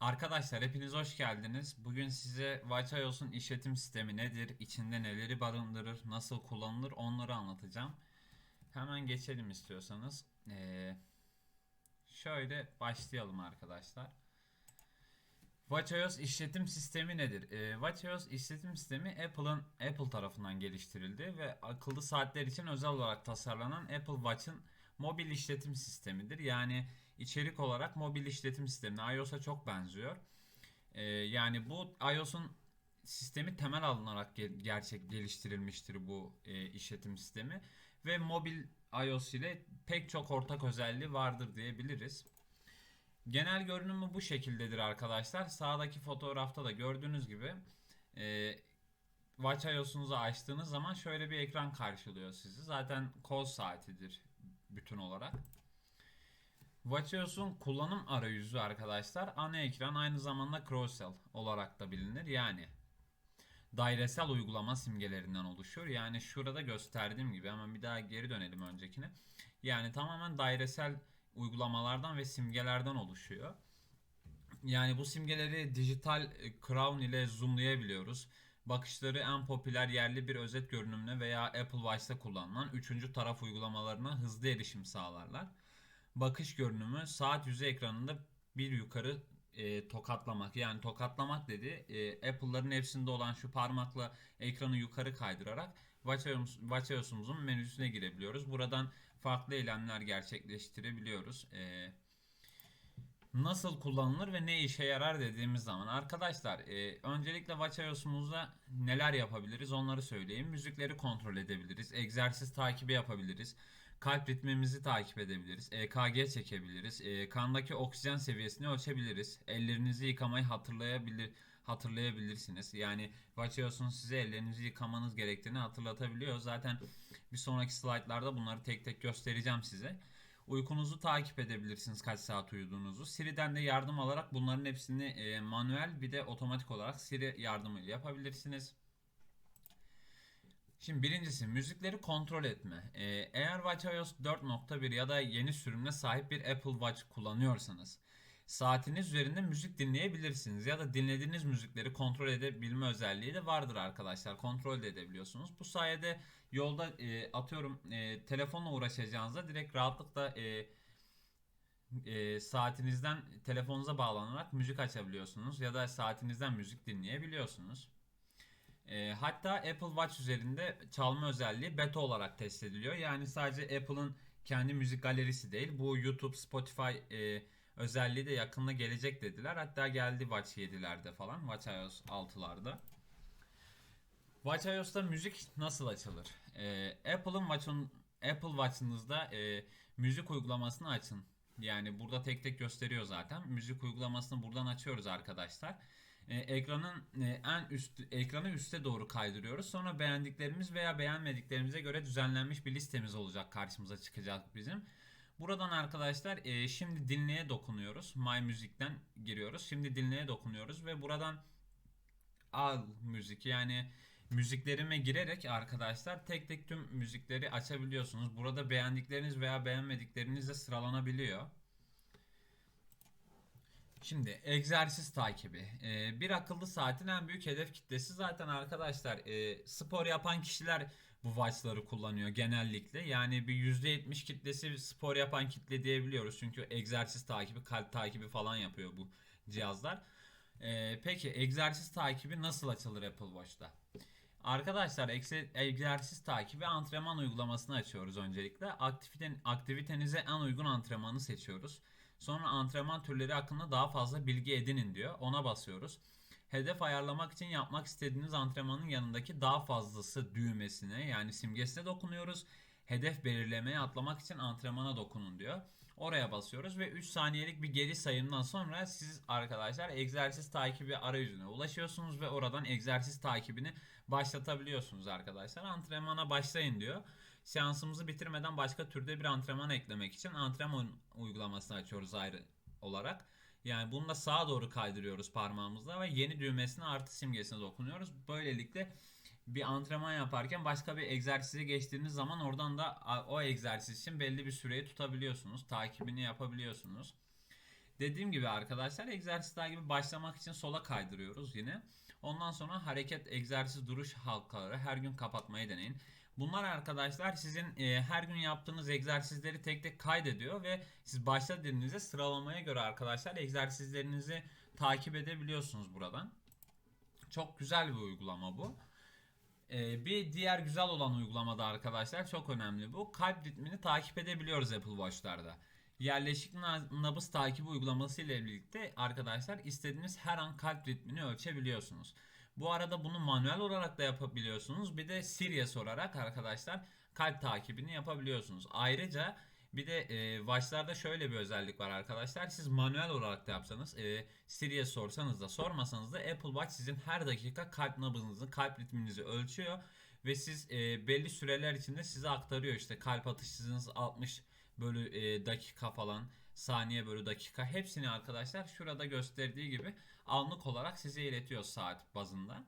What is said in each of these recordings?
Arkadaşlar hepiniz hoş geldiniz. Bugün size WatchIOS'un işletim sistemi nedir, içinde neleri barındırır, nasıl kullanılır onları anlatacağım. Hemen geçelim istiyorsanız. Ee, şöyle başlayalım arkadaşlar. WatchOS işletim sistemi nedir? Ee, WatchOS işletim sistemi Apple'ın Apple tarafından geliştirildi ve akıllı saatler için özel olarak tasarlanan Apple Watch'ın mobil işletim sistemidir. Yani içerik olarak mobil işletim sistemine iOS'a çok benziyor. Ee, yani bu iOS'un sistemi temel alınarak ge- gerçek geliştirilmiştir bu e, işletim sistemi ve mobil iOS ile pek çok ortak özelliği vardır diyebiliriz. Genel görünümü bu şekildedir arkadaşlar. Sağdaki fotoğrafta da gördüğünüz gibi e, WatchOS'unuzu açtığınız zaman şöyle bir ekran karşılıyor sizi. Zaten kol saatidir bütün olarak. WatchOS'un kullanım arayüzü arkadaşlar ana ekran aynı zamanda Crossel olarak da bilinir. Yani dairesel uygulama simgelerinden oluşuyor. Yani şurada gösterdiğim gibi hemen bir daha geri dönelim öncekine. Yani tamamen dairesel uygulamalardan ve simgelerden oluşuyor. Yani bu simgeleri dijital e, crown ile zoomlayabiliyoruz. Bakışları en popüler yerli bir özet görünümüne veya Apple Watch'ta kullanılan üçüncü taraf uygulamalarına hızlı erişim sağlarlar. Bakış görünümü saat yüzü ekranında bir yukarı e, tokatlamak. Yani tokatlamak dedi e, Apple'ların hepsinde olan şu parmakla ekranı yukarı kaydırarak WatchOS WatchOS'umuzun menüsüne girebiliyoruz. Buradan farklı eylemler gerçekleştirebiliyoruz. E, nasıl kullanılır ve ne işe yarar dediğimiz zaman arkadaşlar e, öncelikle WatchOS'umuzda neler yapabiliriz onları söyleyeyim. Müzikleri kontrol edebiliriz. Egzersiz takibi yapabiliriz. Kalp ritmimizi takip edebiliriz. EKG çekebiliriz. E, kandaki oksijen seviyesini ölçebiliriz. Ellerinizi yıkamayı hatırlayabilir hatırlayabilirsiniz. Yani WatchOS'un size ellerinizi yıkamanız gerektiğini hatırlatabiliyor. Zaten bir sonraki slaytlarda bunları tek tek göstereceğim size. Uykunuzu takip edebilirsiniz kaç saat uyuduğunuzu. Siri'den de yardım alarak bunların hepsini e, manuel bir de otomatik olarak Siri yardımıyla yapabilirsiniz. Şimdi birincisi müzikleri kontrol etme. Ee, eğer WatchOS 4.1 ya da yeni sürümüne sahip bir Apple Watch kullanıyorsanız saatiniz üzerinde müzik dinleyebilirsiniz ya da dinlediğiniz müzikleri kontrol edebilme özelliği de vardır arkadaşlar. Kontrol de edebiliyorsunuz. Bu sayede yolda e, atıyorum e, telefonla uğraşacağınızda direkt rahatlıkla e, e, saatinizden telefonunuza bağlanarak müzik açabiliyorsunuz ya da saatinizden müzik dinleyebiliyorsunuz. E, hatta Apple Watch üzerinde çalma özelliği beta olarak test ediliyor. Yani sadece Apple'ın kendi müzik galerisi değil. Bu YouTube, Spotify e, özelliği de yakında gelecek dediler. Hatta geldi Watch 7'lerde falan. WatchOS 6'larda. WatchOS'ta müzik nasıl açılır? E, Apple'ın Watch'un Apple Watch'ınızda e, müzik uygulamasını açın. Yani burada tek tek gösteriyor zaten. Müzik uygulamasını buradan açıyoruz arkadaşlar. E, ekranın e, en üst ekranı üste doğru kaydırıyoruz. Sonra beğendiklerimiz veya beğenmediklerimize göre düzenlenmiş bir listemiz olacak karşımıza çıkacak bizim. Buradan arkadaşlar e, şimdi dinleye dokunuyoruz. My Music'ten giriyoruz. Şimdi dinleye dokunuyoruz ve buradan al müzik yani müziklerime girerek arkadaşlar tek tek tüm müzikleri açabiliyorsunuz. Burada beğendikleriniz veya beğenmedikleriniz de sıralanabiliyor. Şimdi egzersiz takibi. Ee, bir akıllı saatin en büyük hedef kitlesi zaten arkadaşlar e, spor yapan kişiler bu watch'ları kullanıyor genellikle. Yani bir %70 kitlesi spor yapan kitle diyebiliyoruz. Çünkü egzersiz takibi, kalp takibi falan yapıyor bu cihazlar. Ee, peki egzersiz takibi nasıl açılır Apple Watch'ta? Arkadaşlar egze- egzersiz takibi antrenman uygulamasını açıyoruz öncelikle. Aktiviten, aktivitenize en uygun antrenmanı seçiyoruz. Sonra antrenman türleri hakkında daha fazla bilgi edinin diyor. Ona basıyoruz. Hedef ayarlamak için yapmak istediğiniz antrenmanın yanındaki daha fazlası düğmesine yani simgesine dokunuyoruz. Hedef belirlemeye atlamak için antrenmana dokunun diyor. Oraya basıyoruz ve 3 saniyelik bir geri sayımdan sonra siz arkadaşlar egzersiz takibi arayüzüne ulaşıyorsunuz ve oradan egzersiz takibini başlatabiliyorsunuz arkadaşlar. Antrenmana başlayın diyor. Seansımızı bitirmeden başka türde bir antrenman eklemek için antrenman uygulamasını açıyoruz ayrı olarak. Yani bunu da sağa doğru kaydırıyoruz parmağımızla ve yeni düğmesine artı simgesine dokunuyoruz. Böylelikle bir antrenman yaparken başka bir egzersize geçtiğiniz zaman oradan da o egzersiz için belli bir süreyi tutabiliyorsunuz. Takibini yapabiliyorsunuz. Dediğim gibi arkadaşlar egzersizler gibi başlamak için sola kaydırıyoruz yine. Ondan sonra hareket, egzersiz, duruş halkaları her gün kapatmayı deneyin. Bunlar arkadaşlar sizin e, her gün yaptığınız egzersizleri tek tek kaydediyor ve siz başladığınızda sıralamaya göre arkadaşlar egzersizlerinizi takip edebiliyorsunuz buradan. Çok güzel bir uygulama bu. Ee, bir diğer güzel olan uygulamada arkadaşlar çok önemli bu. Kalp ritmini takip edebiliyoruz Apple Watch'larda. Yerleşik na- nabız takibi uygulaması ile birlikte arkadaşlar istediğiniz her an kalp ritmini ölçebiliyorsunuz. Bu arada bunu manuel olarak da yapabiliyorsunuz. Bir de Siri'ye sorarak arkadaşlar kalp takibini yapabiliyorsunuz. Ayrıca bir de e, Watch'larda şöyle bir özellik var arkadaşlar. Siz manuel olarak da yapsanız, e, Siri'ye sorsanız da sormasanız da Apple Watch sizin her dakika kalp nabzınızı, kalp ritminizi ölçüyor ve siz e, belli süreler içinde size aktarıyor işte kalp atış hızınız 60 bölü e, dakika falan, saniye bölü dakika hepsini arkadaşlar şurada gösterdiği gibi anlık olarak size iletiyor saat bazında.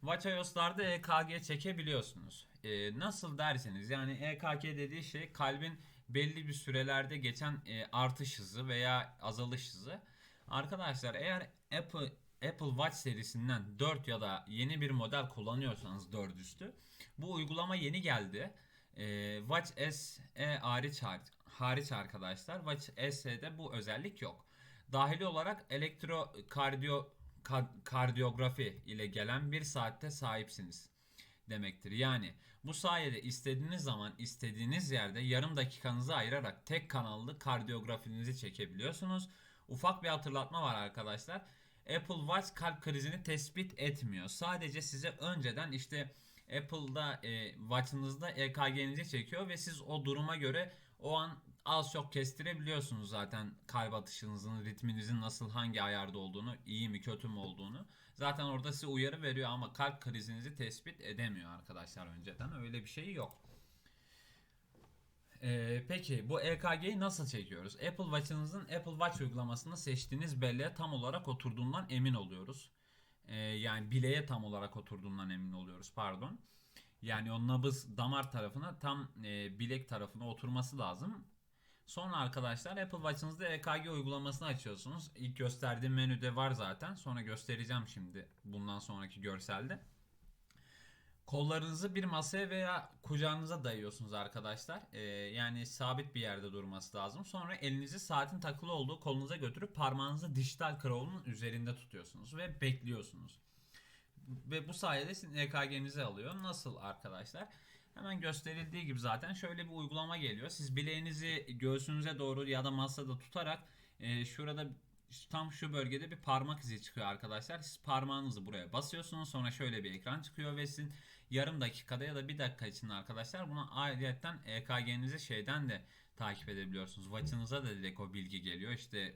WatchOS'larda EKG çekebiliyorsunuz. Ee, nasıl derseniz yani EKG dediği şey kalbin belli bir sürelerde geçen e, artış hızı veya azalış hızı. Arkadaşlar eğer Apple Apple Watch serisinden 4 ya da yeni bir model kullanıyorsanız 4 üstü bu uygulama yeni geldi. Ee, Watch SE hariç, hariç arkadaşlar Watch SE'de bu özellik yok. Dahili olarak elektrokardiyo ka- kardiyografi ile gelen bir saatte sahipsiniz demektir. Yani bu sayede istediğiniz zaman istediğiniz yerde yarım dakikanızı ayırarak tek kanallı kardiyografinizi çekebiliyorsunuz. Ufak bir hatırlatma var arkadaşlar. Apple Watch kalp krizini tespit etmiyor. Sadece size önceden işte Apple'da e, Watch'ınızda EKG'nizi çekiyor ve siz o duruma göre o an az çok kestirebiliyorsunuz zaten kalp atışınızın, ritminizin nasıl hangi ayarda olduğunu, iyi mi kötü mü olduğunu. Zaten orada size uyarı veriyor ama kalp krizinizi tespit edemiyor arkadaşlar önceden. Öyle bir şey yok. Ee, peki bu EKG'yi nasıl çekiyoruz? Apple Watch'ınızın Apple Watch uygulamasında seçtiğiniz belleğe tam olarak oturduğundan emin oluyoruz. Ee, yani bileğe tam olarak oturduğundan emin oluyoruz pardon. Yani o nabız damar tarafına tam e, bilek tarafına oturması lazım. Sonra arkadaşlar Apple Watch'ınızda EKG uygulamasını açıyorsunuz. İlk gösterdiğim menüde var zaten. Sonra göstereceğim şimdi bundan sonraki görselde. Kollarınızı bir masaya veya kucağınıza dayıyorsunuz arkadaşlar. Ee, yani sabit bir yerde durması lazım. Sonra elinizi saatin takılı olduğu kolunuza götürüp parmağınızı dijital kralının üzerinde tutuyorsunuz ve bekliyorsunuz. Ve bu sayede sizin EKG'nizi alıyor. Nasıl arkadaşlar? Hemen gösterildiği gibi zaten şöyle bir uygulama geliyor. Siz bileğinizi göğsünüze doğru ya da masada tutarak e, şurada tam şu bölgede bir parmak izi çıkıyor arkadaşlar. Siz parmağınızı buraya basıyorsunuz. Sonra şöyle bir ekran çıkıyor ve sizin yarım dakikada ya da bir dakika içinde arkadaşlar buna ayrıyetten EKG'nizi şeyden de takip edebiliyorsunuz. Watch'ınıza da direkt o bilgi geliyor. İşte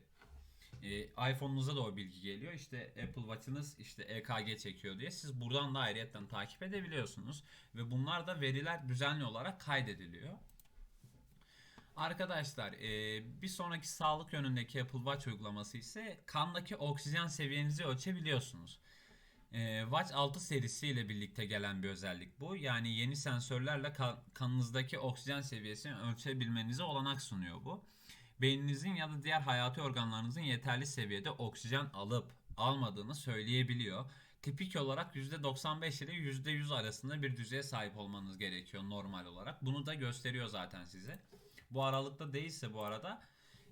e, iPhone'unuza da o bilgi geliyor. İşte Apple Watch'ınız işte EKG çekiyor diye siz buradan da ayrıyetten takip edebiliyorsunuz ve bunlar da veriler düzenli olarak kaydediliyor. Arkadaşlar e, bir sonraki sağlık yönündeki Apple Watch uygulaması ise kandaki oksijen seviyenizi ölçebiliyorsunuz. E, Watch 6 serisiyle birlikte gelen bir özellik bu. Yani yeni sensörlerle kan- kanınızdaki oksijen seviyesini ölçebilmenize olanak sunuyor bu. Beyninizin ya da diğer hayati organlarınızın yeterli seviyede oksijen alıp almadığını söyleyebiliyor. Tipik olarak %95 ile %100 arasında bir düzeye sahip olmanız gerekiyor normal olarak. Bunu da gösteriyor zaten size. Bu aralıkta değilse bu arada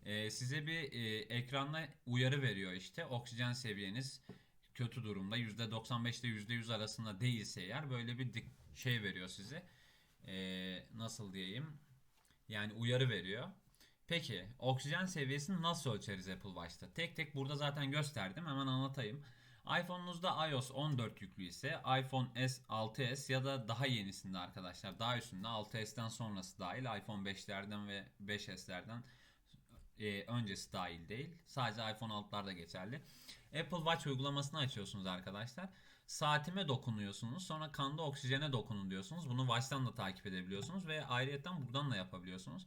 e, size bir e, ekranda uyarı veriyor işte oksijen seviyeniz kötü durumda %95 ile %100 arasında değilse eğer böyle bir şey veriyor size E, nasıl diyeyim yani uyarı veriyor. Peki oksijen seviyesini nasıl ölçeriz Apple Watch'ta? Tek tek burada zaten gösterdim hemen anlatayım. iPhone'unuzda iOS 14 yüklü ise iPhone S 6s ya da daha yenisinde arkadaşlar daha üstünde 6s'ten sonrası dahil iPhone 5'lerden ve 5s'lerden e, öncesi dahil değil. Sadece iPhone 6'lar geçerli. Apple Watch uygulamasını açıyorsunuz arkadaşlar. Saatime dokunuyorsunuz. Sonra kanda oksijene dokunun diyorsunuz. Bunu Watch'tan da takip edebiliyorsunuz ve ayrıyetten buradan da yapabiliyorsunuz.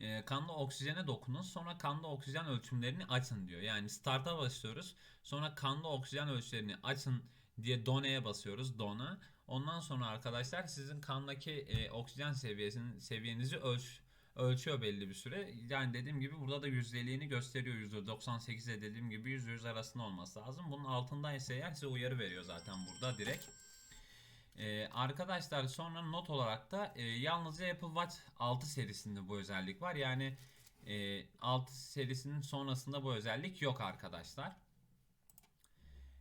E, kanda oksijene dokunun. Sonra kanda oksijen ölçümlerini açın diyor. Yani start'a basıyoruz. Sonra kanda oksijen ölçülerini açın diye done'ye basıyoruz. Dona. Ondan sonra arkadaşlar sizin kandaki e, oksijen seviyesinin seviyenizi ölç ölçüyor belli bir süre. Yani dediğim gibi burada da yüzdeliğini gösteriyor. %98'e dediğim gibi %100 arasında olması lazım. Bunun altındaysa eğer size uyarı veriyor zaten burada direkt. Ee, arkadaşlar sonra not olarak da e, yalnızca Apple Watch 6 serisinde bu özellik var. Yani e, 6 serisinin sonrasında bu özellik yok arkadaşlar.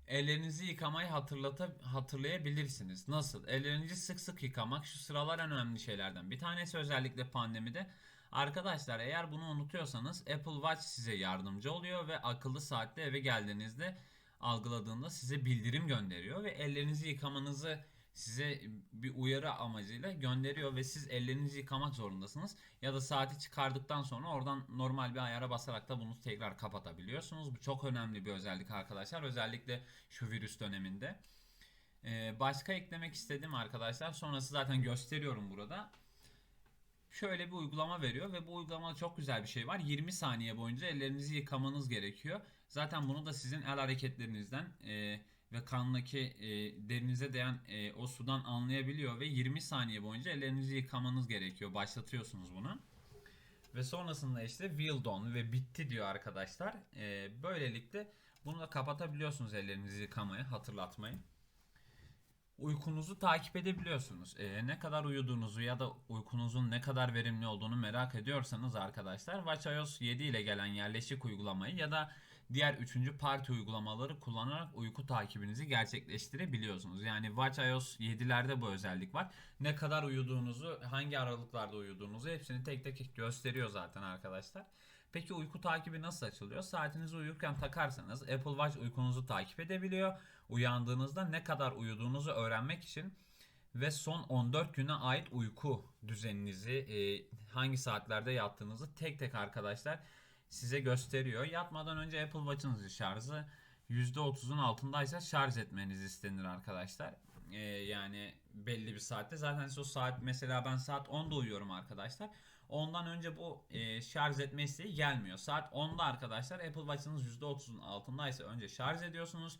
Ellerinizi yıkamayı hatırlata, hatırlayabilirsiniz. Nasıl? Ellerinizi sık sık yıkamak şu sıralar en önemli şeylerden. Bir tanesi özellikle pandemide. Arkadaşlar eğer bunu unutuyorsanız Apple Watch size yardımcı oluyor ve akıllı saatte eve geldiğinizde algıladığında size bildirim gönderiyor ve ellerinizi yıkamanızı size bir uyarı amacıyla gönderiyor ve siz ellerinizi yıkamak zorundasınız. Ya da saati çıkardıktan sonra oradan normal bir ayara basarak da bunu tekrar kapatabiliyorsunuz. Bu çok önemli bir özellik arkadaşlar. Özellikle şu virüs döneminde. Ee, başka eklemek istedim arkadaşlar. Sonrası zaten gösteriyorum burada. Şöyle bir uygulama veriyor ve bu uygulamada çok güzel bir şey var. 20 saniye boyunca ellerinizi yıkamanız gerekiyor. Zaten bunu da sizin el hareketlerinizden e, ve kandaki e, derinize değen e, o sudan anlayabiliyor ve 20 saniye boyunca ellerinizi yıkamanız gerekiyor. Başlatıyorsunuz bunu. Ve sonrasında işte will done ve bitti diyor arkadaşlar. E, böylelikle bunu da kapatabiliyorsunuz ellerinizi yıkamayı, hatırlatmayı. Uykunuzu takip edebiliyorsunuz. E, ne kadar uyuduğunuzu ya da uykunuzun ne kadar verimli olduğunu merak ediyorsanız arkadaşlar WatchOS 7 ile gelen yerleşik uygulamayı ya da diğer üçüncü parti uygulamaları kullanarak uyku takibinizi gerçekleştirebiliyorsunuz. Yani WatchOS 7'lerde bu özellik var. Ne kadar uyuduğunuzu, hangi aralıklarda uyuduğunuzu hepsini tek tek gösteriyor zaten arkadaşlar. Peki uyku takibi nasıl açılıyor? Saatinizi uyurken takarsanız Apple Watch uykunuzu takip edebiliyor. Uyandığınızda ne kadar uyuduğunuzu öğrenmek için ve son 14 güne ait uyku düzeninizi, e, hangi saatlerde yattığınızı tek tek arkadaşlar size gösteriyor. Yatmadan önce Apple Watch'ınızı şarjı %30'un altındaysa şarj etmeniz istenir arkadaşlar. Ee, yani belli bir saatte. Zaten siz o saat mesela ben saat 10'da uyuyorum arkadaşlar. Ondan önce bu e, şarj etme isteği gelmiyor. Saat 10'da arkadaşlar Apple Watch'ınız %30'un altındaysa önce şarj ediyorsunuz.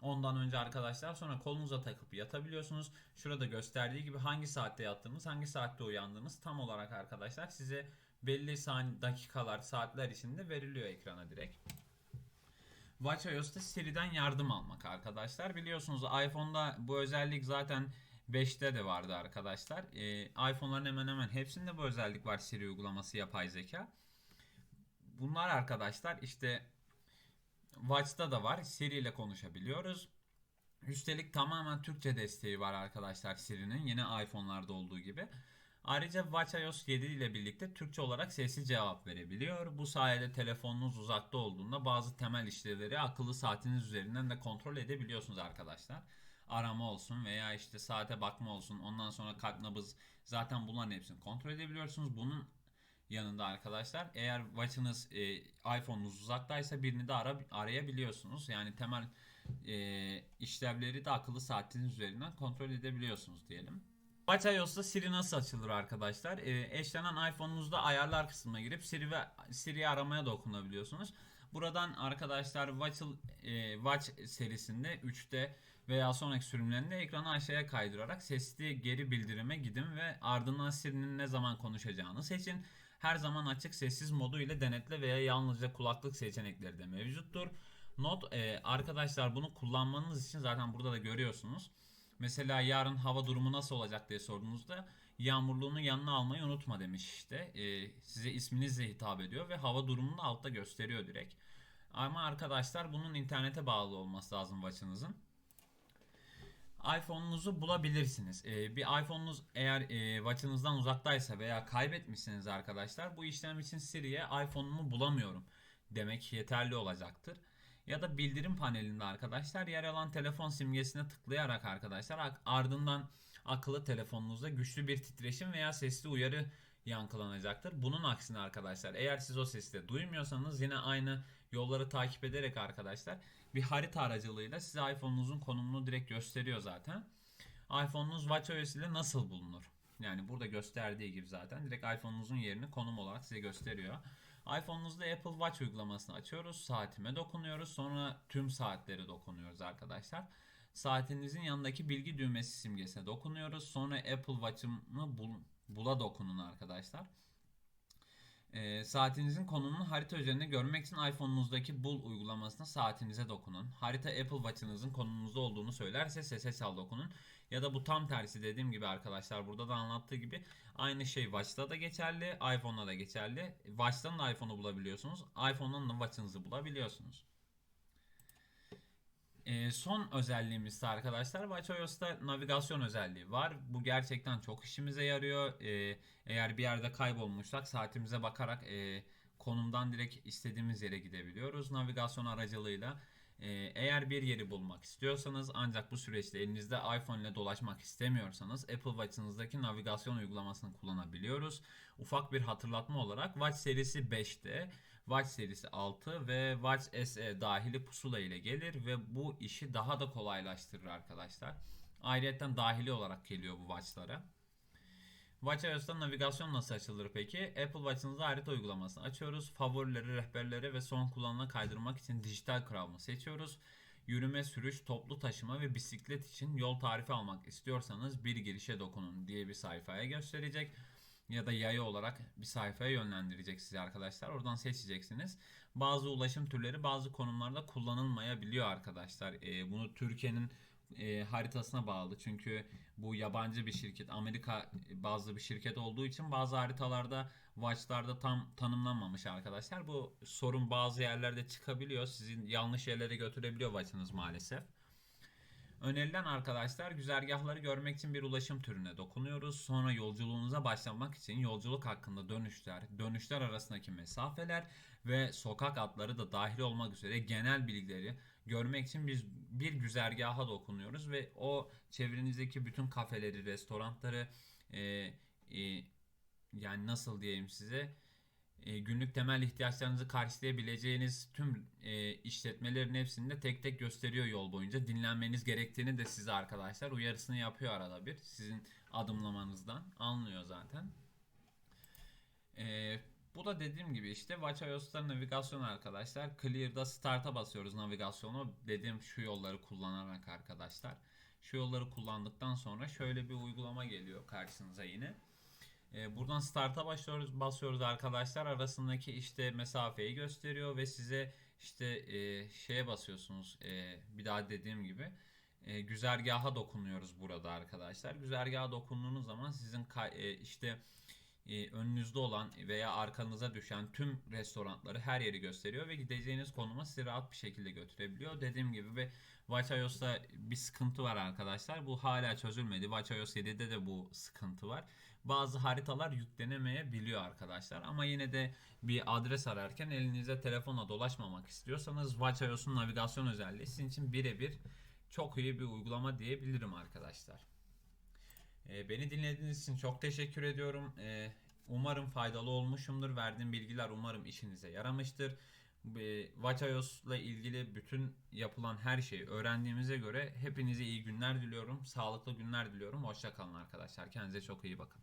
Ondan önce arkadaşlar sonra kolunuza takıp yatabiliyorsunuz. Şurada gösterdiği gibi hangi saatte yattığınız, hangi saatte uyandığınız tam olarak arkadaşlar size belli saniye, dakikalar, saatler içinde veriliyor ekrana direkt. WatchOS'ta Siri'den yardım almak arkadaşlar. Biliyorsunuz iPhone'da bu özellik zaten 5'te de vardı arkadaşlar. Ee, iPhone'ların hemen hemen hepsinde bu özellik var Siri uygulaması yapay zeka. Bunlar arkadaşlar işte Watch'ta da var. Siri ile konuşabiliyoruz. Üstelik tamamen Türkçe desteği var arkadaşlar Siri'nin. Yine iPhone'larda olduğu gibi. Ayrıca WatchOS 7 ile birlikte Türkçe olarak sesli cevap verebiliyor. Bu sayede telefonunuz uzakta olduğunda bazı temel işlevleri akıllı saatiniz üzerinden de kontrol edebiliyorsunuz arkadaşlar. Arama olsun veya işte saate bakma olsun. Ondan sonra kalp nabız zaten bunların hepsini kontrol edebiliyorsunuz. Bunun yanında arkadaşlar eğer watch'ınız e, iPhone'unuz uzaktaysa birini de ara, arayabiliyorsunuz. Yani temel e, işlevleri de akıllı saatiniz üzerinden kontrol edebiliyorsunuz diyelim. WatchOS'ta Siri nasıl açılır arkadaşlar? E, eşlenen iPhone'unuzda ayarlar kısmına girip Siri ve Siri'yi aramaya dokunabiliyorsunuz. Buradan arkadaşlar Watch, e, Watch serisinde 3'te veya sonraki sürümlerinde ekranı aşağıya kaydırarak sesli geri bildirime gidin ve ardından Siri'nin ne zaman konuşacağını seçin. Her zaman açık sessiz modu ile denetle veya yalnızca kulaklık seçenekleri de mevcuttur. Not e, arkadaşlar bunu kullanmanız için zaten burada da görüyorsunuz. Mesela yarın hava durumu nasıl olacak diye sorduğunuzda yağmurluğunu yanına almayı unutma demiş işte. E, size isminizle hitap ediyor ve hava durumunu altta gösteriyor direkt. Ama arkadaşlar bunun internete bağlı olması lazım Watch'ınızın iPhone'unuzu bulabilirsiniz. Ee, bir iPhone'unuz eğer e, Watch'ınızdan uzaktaysa veya kaybetmişsiniz arkadaşlar bu işlem için Siri'ye iPhone'umu bulamıyorum demek yeterli olacaktır. Ya da bildirim panelinde arkadaşlar yer alan telefon simgesine tıklayarak arkadaşlar ardından akıllı telefonunuzda güçlü bir titreşim veya sesli uyarı yankılanacaktır. Bunun aksine arkadaşlar eğer siz o sesi de duymuyorsanız yine aynı yolları takip ederek arkadaşlar bir harita aracılığıyla size iPhone'unuzun konumunu direkt gösteriyor zaten. iPhone'unuz WatchOS ile nasıl bulunur? Yani burada gösterdiği gibi zaten direkt iPhone'unuzun yerini konum olarak size gösteriyor. iPhone'unuzda Apple Watch uygulamasını açıyoruz. Saatime dokunuyoruz. Sonra tüm saatleri dokunuyoruz arkadaşlar. Saatinizin yanındaki bilgi düğmesi simgesine dokunuyoruz. Sonra Apple Watch'ımı bul, bula dokunun arkadaşlar. Ee, saatinizin konumunu harita üzerinde görmek için iPhone'unuzdaki Bul uygulamasına saatinize dokunun. Harita Apple Watch'ınızın konumunuzda olduğunu söylerse sese çal dokunun. Ya da bu tam tersi dediğim gibi arkadaşlar burada da anlattığı gibi aynı şey Watch'ta da geçerli, iPhone'da da geçerli. Watch'tan da iPhone'u bulabiliyorsunuz, iPhone'dan da Watch'ınızı bulabiliyorsunuz. Ee, son özelliğimiz arkadaşlar WatchOS'ta navigasyon özelliği var. Bu gerçekten çok işimize yarıyor. Ee, eğer bir yerde kaybolmuşsak saatimize bakarak e, konumdan direkt istediğimiz yere gidebiliyoruz navigasyon aracılığıyla. Ee, eğer bir yeri bulmak istiyorsanız ancak bu süreçte elinizde iPhone ile dolaşmak istemiyorsanız Apple Watch'ınızdaki navigasyon uygulamasını kullanabiliyoruz. Ufak bir hatırlatma olarak Watch serisi 5'te Watch serisi 6 ve Watch SE dahili pusula ile gelir ve bu işi daha da kolaylaştırır arkadaşlar. Ayrıca dahili olarak geliyor bu watchlara. WatchOS'ta navigasyon nasıl açılır peki? Apple Watch'ınızda harita uygulamasını açıyoruz. Favorileri, rehberleri ve son kullanıma kaydırmak için dijital kravını seçiyoruz. Yürüme, sürüş, toplu taşıma ve bisiklet için yol tarifi almak istiyorsanız bir girişe dokunun diye bir sayfaya gösterecek. Ya da yayı olarak bir sayfaya yönlendirecek sizi arkadaşlar. Oradan seçeceksiniz. Bazı ulaşım türleri bazı konumlarda kullanılmayabiliyor arkadaşlar. Ee, bunu Türkiye'nin e, haritasına bağlı. Çünkü bu yabancı bir şirket, Amerika bazlı bir şirket olduğu için bazı haritalarda, watch'larda tam tanımlanmamış arkadaşlar. Bu sorun bazı yerlerde çıkabiliyor. Sizin yanlış yerlere götürebiliyor watch'ınız maalesef. Önerilen arkadaşlar güzergahları görmek için bir ulaşım türüne dokunuyoruz. Sonra yolculuğunuza başlamak için yolculuk hakkında dönüşler, dönüşler arasındaki mesafeler ve sokak adları da dahil olmak üzere genel bilgileri görmek için biz bir güzergaha dokunuyoruz ve o çevrenizdeki bütün kafeleri, restoranları e, e, yani nasıl diyeyim size günlük temel ihtiyaçlarınızı karşılayabileceğiniz tüm e, işletmelerin hepsini de tek tek gösteriyor yol boyunca. Dinlenmeniz gerektiğini de size arkadaşlar uyarısını yapıyor arada bir. Sizin adımlamanızdan anlıyor zaten. E, bu da dediğim gibi işte WatchOS'ta navigasyon arkadaşlar. Clear'da Start'a basıyoruz navigasyonu. Dediğim şu yolları kullanarak arkadaşlar. Şu yolları kullandıktan sonra şöyle bir uygulama geliyor karşınıza yine. E, buradan start'a başlıyoruz, basıyoruz arkadaşlar. Arasındaki işte mesafeyi gösteriyor ve size işte e, şeye basıyorsunuz. E, bir daha dediğim gibi e, güzergaha dokunuyoruz burada arkadaşlar. Güzergaha dokunduğunuz zaman sizin e, işte e, önünüzde olan veya arkanıza düşen tüm restoranları her yeri gösteriyor ve gideceğiniz konuma sizi rahat bir şekilde götürebiliyor. Dediğim gibi ve WatchOS'ta bir sıkıntı var arkadaşlar. Bu hala çözülmedi. WatchOS 7'de de bu sıkıntı var. Bazı haritalar yüklenemeyebiliyor arkadaşlar. Ama yine de bir adres ararken elinizde telefonla dolaşmamak istiyorsanız WatchOS'un navigasyon özelliği sizin için birebir çok iyi bir uygulama diyebilirim arkadaşlar. Ee, beni dinlediğiniz için çok teşekkür ediyorum. Ee, umarım faydalı olmuşumdur. Verdiğim bilgiler umarım işinize yaramıştır. WatchOS ile ilgili bütün yapılan her şeyi öğrendiğimize göre hepinize iyi günler diliyorum. Sağlıklı günler diliyorum. Hoşçakalın arkadaşlar. Kendinize çok iyi bakın.